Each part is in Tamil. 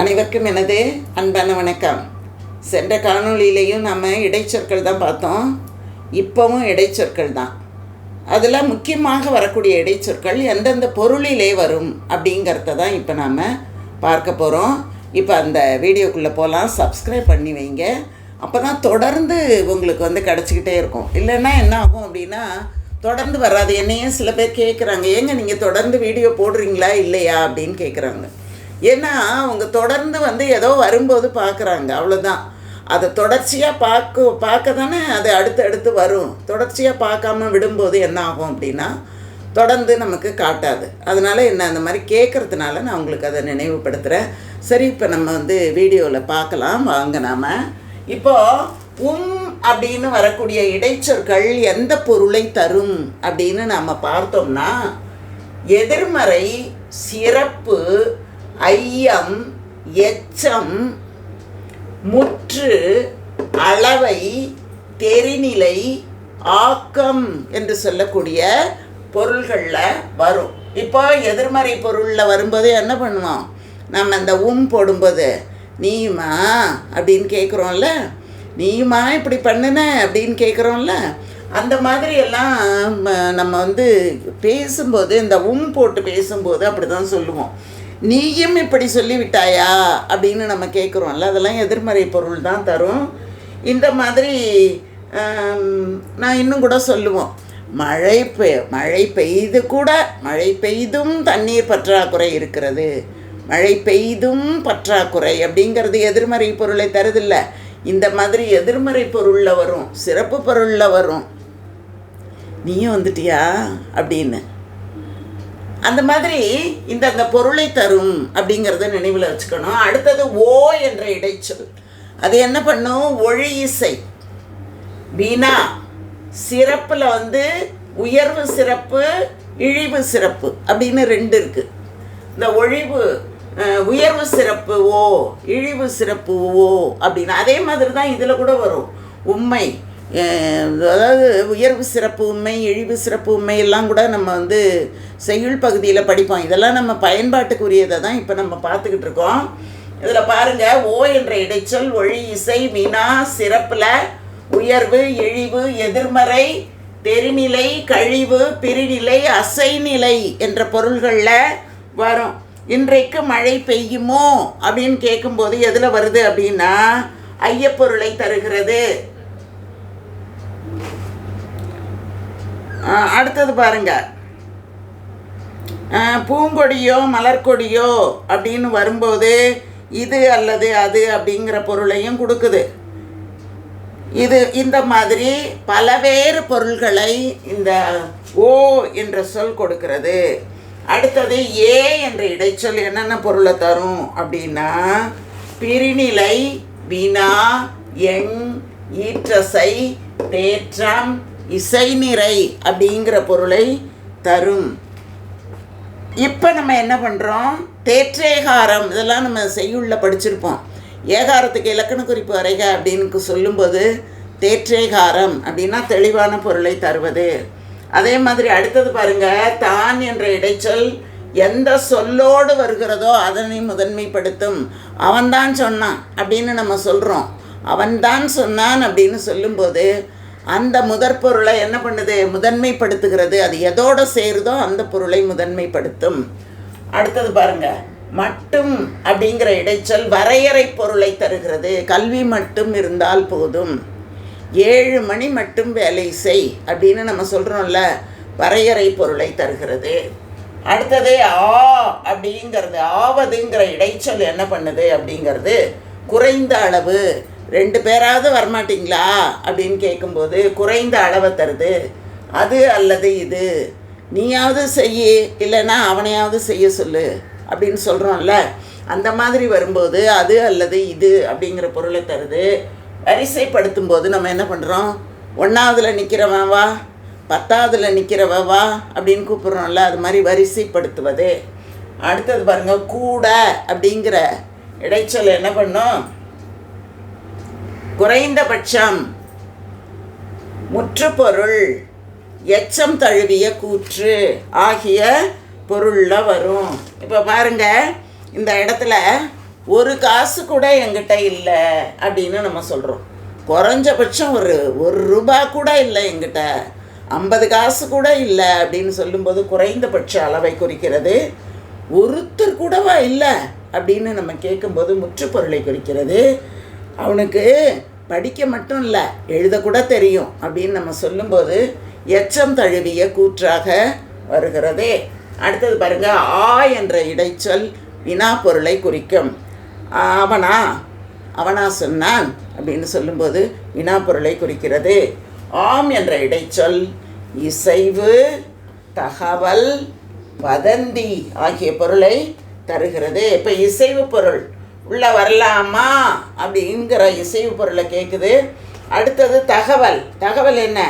அனைவருக்கும் எனது அன்பான வணக்கம். சென்ற காணொளியிலையும் நம்ம இடைச்சொற்கள் தான் பார்த்தோம். இப்போவும் இடைச்சொற்கள் தான். அதில் முக்கியமாக வரக்கூடிய இடைச்சொற்கள் எந்தெந்த பொருளிலே வரும் அப்படிங்கிறத தான் இப்போ நாம் பார்க்க போகிறோம் இப்போ அந்த வீடியோக்குள்ளே போகலாம் சப்ஸ்கிரைப் பண்ணி வைங்க. அப்போ தான் தொடர்ந்து உங்களுக்கு வந்து கிடச்சிக்கிட்டே இருக்கும். இல்லைன்னா என்ன ஆகும் அப்படின்னா தொடர்ந்து வராது. என்னையும் சில பேர் கேட்குறாங்க ஏங்க நீங்கள் தொடர்ந்து வீடியோ போடுறீங்களா இல்லையா அப்படின்னு கேட்குறாங்க ஏன்னா அவங்க தொடர்ந்து வந்து ஏதோ வரும்போது பார்க்குறாங்க. அவ்வளோதான் அதை தொடர்ச்சியாக பார்க்க பார்க்க தானே அது அடுத்து அடுத்து வரும். தொடர்ச்சியாக பார்க்காம விடும்போது என்ன ஆகும் அப்படின்னா தொடர்ந்து நமக்கு காட்டாது. அதனால் என்ன அந்த மாதிரி கேட்குறதுனால நான் உங்களுக்கு அதை நினைவுபடுத்துகிறேன் சரி இப்போ நம்ம வந்து வீடியோவில் பார்க்கலாம். வாங்க நாம். இப்போது உம் அப்படின்னு வரக்கூடிய இடைச்சொற்கள் எந்த பொருளை தரும் அப்படின்னு நாம் பார்த்தோம்னா எதிர்மறை சிறப்பு ஐயம் எச்சம் முற்று அளவை தெரிநிலை ஆக்கம் என்று சொல்லக்கூடிய பொருள்களில் வரும். இப்போ எதிர்மறை பொருளில் வரும்போது என்ன பண்ணுவோம்? நம்ம இந்த உம் போடும்போது நீயுமா அப்படின்னு கேட்குறோம்ல நீயுமா இப்படி பண்ணுன அப்படின்னு கேட்குறோம்ல அந்த மாதிரி எல்லாம் நம்ம வந்து பேசும்போது இந்த உம் போட்டு பேசும்போது அப்படி தான் சொல்லுவோம். நீயும் இப்படி சொல்லிவிட்டாயா? அப்படின்னு நம்ம கேட்குறோம்ல அதெல்லாம் எதிர்மறை பொருள் தான் தரும். இந்த மாதிரி நான் இன்னும் கூட சொல்லுவோம். மழை பெ மழை பெய்து கூட மழை பெய்தும் தண்ணீர் பற்றாக்குறை இருக்கிறது. மழை பெய்தும் பற்றாக்குறை அப்படிங்கிறது எதிர்மறை பொருளை தருதில்ல. இந்த மாதிரி எதிர்மறை பொருளில் வரும் சிறப்பு பொருளில் வரும். நீயும் வந்துட்டியா? அப்படின்னு. அந்த மாதிரி இந்த அந்த பொருளை தரும் அப்படிங்கிறத நினைவில் வச்சுக்கணும். அடுத்தது ஓ என்ற இடைச்சொல். அது என்ன பண்ணும்? ஒழி இசை. வீணா. சிறப்பில் வந்து உயர்வு சிறப்பு இழிவு சிறப்பு அப்படின்னு ரெண்டு இருக்குது இந்த ஒழிவு உயர்வு சிறப்பு ஓ இழிவு சிறப்பு ஓ அப்படின்னு அதே மாதிரி தான் இதில் கூட வரும். உண்மை. அதாவது உயர்வு சிறப்பு உண்மை இழிவு சிறப்பு உண்மை எல்லாம் கூட நம்ம வந்து செய்யுள் பகுதியில் படிப்போம். இதெல்லாம் நம்ம பயன்பாட்டுக்குரியதை தான் இப்போ நம்ம பார்த்துக்கிட்டு இருக்கோம். இதில் பாருங்கள் ஓ என்ற இடைச்சொல் ஒழி இசை வினா சிறப்பில் உயர்வு இழிவு எதிர்மறை பெருநிலை கழிவு பிரிநிலை அசைநிலை என்ற பொருள்களில் வரும். இன்றைக்கு மழை பெய்யுமோ அப்படின்னு கேட்கும்போது எதில் வருது அப்படின்னா ஐயப்பொருளை தருகிறது. அடுத்தது பாருங்க. பூங்கொடியோ மலர்கொடியோ அப்படின்னு வரும்போது இது அல்லது அது அப்படிங்கிற பொருளையும் கொடுக்குது. இது இந்த மாதிரி பலவேறு பொருள்களை இந்த ஓ என்ற சொல் கொடுக்கிறது. அடுத்தது ஏ என்ற இடைச்சொல் என்னென்ன பொருளை தரும் அப்படின்னா பிரிநிலை வினா எங் ஈற்றசை தேற்றம் இசைநிறை அப்படிங்கிற பொருளை தரும். இப்போ நம்ம என்ன பண்ணுறோம் தேற்றேகாரம் இதெல்லாம் நம்ம செய்யுள்ள படிச்சிருப்போம். ஏகாரத்துக்கு இலக்கண குறிப்பு வரைக அப்படின்னு சொல்லும்போது தேற்றேகாரம் அப்படின்னா தெளிவான பொருளை தருவது. அதே மாதிரி அடுத்தது பாருங்க தான் என்ற இடைச்சொல் எந்த சொல்லோடு வருகிறதோ அதனை முதன்மைப்படுத்தும். அவன்தான் சொன்னான் அப்படின்னு நம்ம சொல்கிறோம் அவன்தான் சொன்னான் அப்படின்னு சொல்லும்போது அந்த முதற் பொருளை என்ன பண்ணுது? முதன்மைப்படுத்துகிறது. அது எதோட சேருதோ அந்த பொருளை முதன்மைப்படுத்தும். அடுத்தது பாருங்க. மட்டும் அப்படிங்கிற இடைச்சொல் வரையறை பொருளை தருகிறது. கல்வி மட்டும் இருந்தால் போதும். ஏழு மணி மட்டும் வேலை செய் அப்படின்னு நம்ம சொல்கிறோம்ல வரையறை பொருளை தருகிறது. அடுத்தது ஆ அப்படிங்கிறது ஆவதுங்கிற இடைச்சொல் என்ன பண்ணுது அப்படிங்கிறது குறைந்த அளவு ரெண்டு பேராவது வரமாட்டிங்களா? அப்படின்னு கேட்கும்போது குறைந்த அளவை தருது. அது அல்லது இது. நீயாவது செய்ய இல்லைன்னா அவனையாவது செய்ய சொல்லு அப்படின்னு சொல்கிறோம்ல அந்த மாதிரி வரும்போது அது அல்லது இது அப்படிங்கிற பொருளை தருது. வரிசைப்படுத்தும் போது நம்ம என்ன பண்ணுறோம் ஒன்றாவதுல நிற்கிறவன் வா பத்தாவதுல நிற்கிறவ வா அப்படின்னு கூப்பிட்றோம்ல அது மாதிரி வரிசைப்படுத்துவது. அடுத்தது பாருங்கள் கூட அப்படிங்கிற இடைச்சல் என்ன பண்ணும்? குறைந்தபட்சம் முற்றுப்பொருள் எச்சம் தழுவிய கூற்று ஆகிய பொருளில் வரும். இப்போ பாருங்க இந்த இடத்துல ஒரு காசு கூட எங்கிட்ட இல்லை அப்படின்னு நம்ம சொல்கிறோம் குறைஞ்சபட்சம் ஒரு ஒரு ரூபா கூட இல்லை எங்கிட்ட ஐம்பது காசு கூட இல்லை அப்படின்னு சொல்லும்போது குறைந்தபட்ச அளவை குறிக்கிறது. ஒருத்தர் கூடவா இல்லை அப்படின்னு நம்ம கேட்கும்போது முற்றுப்பொருளை குறிக்கிறது. அவனுக்கு படிக்க மட்டும் இல்லை எழுதக்கூட தெரியும் அப்படின்னு நம்ம சொல்லும்போது எச்சம் தழுவிய கூற்றாக வருகிறதே. அடுத்தது பாருங்க ஆ என்ற இடைச்சொல் வினா பொருளை குறிக்கும். அவனா அவனா சொன்னான் அப்படின்னு சொல்லும்போது வினா பொருளை குறிக்கிறது. ஆம் என்ற இடைச்சொல் இசைவு தகவல் வதந்தி ஆகிய பொருளை தருகிறது. இப்போ இசைவு பொருள் உள்ளே வரலாமா அப்படிங்கிற இசைவு பொருளை கேட்குது அடுத்தது தகவல். தகவல் என்ன?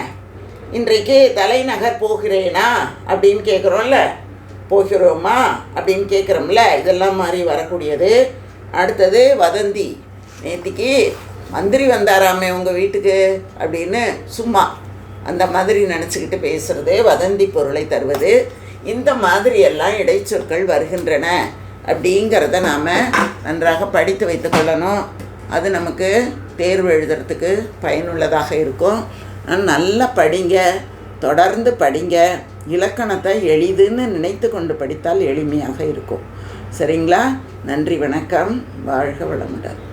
இன்றைக்கு தலைநகர் போகிறேனா அப்படின்னு கேட்குறோம்ல போகிறோமா அப்படின்னு கேட்குறோம்ல இதெல்லாம் மாதிரி வரக்கூடியது. அடுத்தது வதந்தி. நேற்றுக்கு மந்திரி வந்தாராமே உங்கள் வீட்டுக்கு அப்படின்னு சும்மா அந்த மாதிரி நினச்சிக்கிட்டு பேசுகிறது வதந்தி பொருளை தருவது. இந்த மாதிரியெல்லாம் இடைச்சொற்கள் வருகின்றன. அப்படிங்கிறத நாம் நன்றாக படித்து வைத்துக்கொள்ளணும் அது நமக்கு தேர்வு எழுதுறதுக்கு பயனுள்ளதாக இருக்கும். ஆனால் நல்லா படிங்க. தொடர்ந்து படிங்க. இலக்கணத்தை எளிதுன்னு நினைத்து கொண்டு படித்தால் எளிமையாக இருக்கும். சரிங்களா? நன்றி வணக்கம். வாழ்க வளமுடன்.